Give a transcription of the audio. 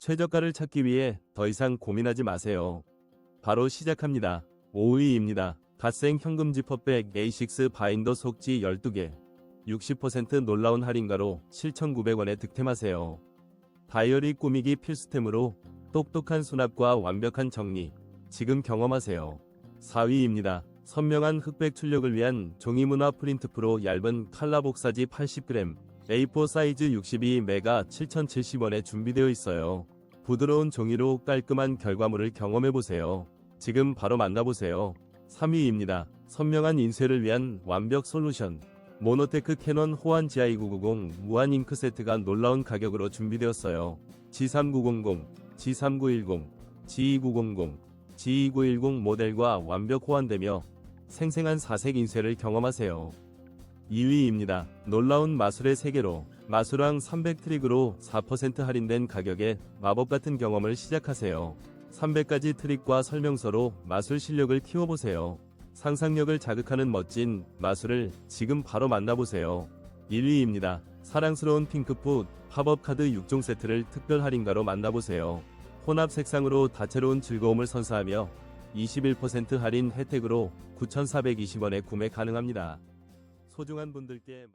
최저가를 찾기 위해 더 이상 고민하지 마세요. 바로 시작합니다. 5위입니다. 갓생 현금 지퍼백 A6 바인더 속지 12개. 60% 놀라운 할인가로 7,900원에 득템하세요. 다이어리 꾸미기 필수템으로 똑똑한 수납과 완벽한 정리. 지금 경험하세요. 4위입니다. 선명한 흑백 출력을 위한 종이문화 프린트 프로 얇은 칼라 복사지 80g, A4 사이즈 62메가 7,070원에 준비되어 있어요. 부드러운 종이로 깔끔한 결과물을 경험해보세요. 지금 바로 만나보세요. 3위입니다. 선명한 인쇄를 위한 완벽 솔루션. 모노테크 캐논 호환 GI990 무한 잉크 세트가 놀라운 가격으로 준비되었어요. G3900, G3910, G2900, G2910 모델과 완벽 호환되며 생생한 사색 인쇄를 경험하세요. 2위입니다. 놀라운 마술의 세계로 마술왕 300트릭으로 4% 할인된 가격에 마법 같은 경험을 시작하세요. 300가지 트릭과 설명서로 마술 실력을 키워보세요. 상상력을 자극하는 멋진 마술을 지금 바로 만나보세요. 1위입니다. 사랑스러운 핑크풋 팝업 카드 6종 세트를 특별 할인가로 만나보세요. 혼합 색상으로 다채로운 즐거움을 선사하며 21% 할인 혜택으로 9,420원에 구매 가능합니다. 소중한 분들께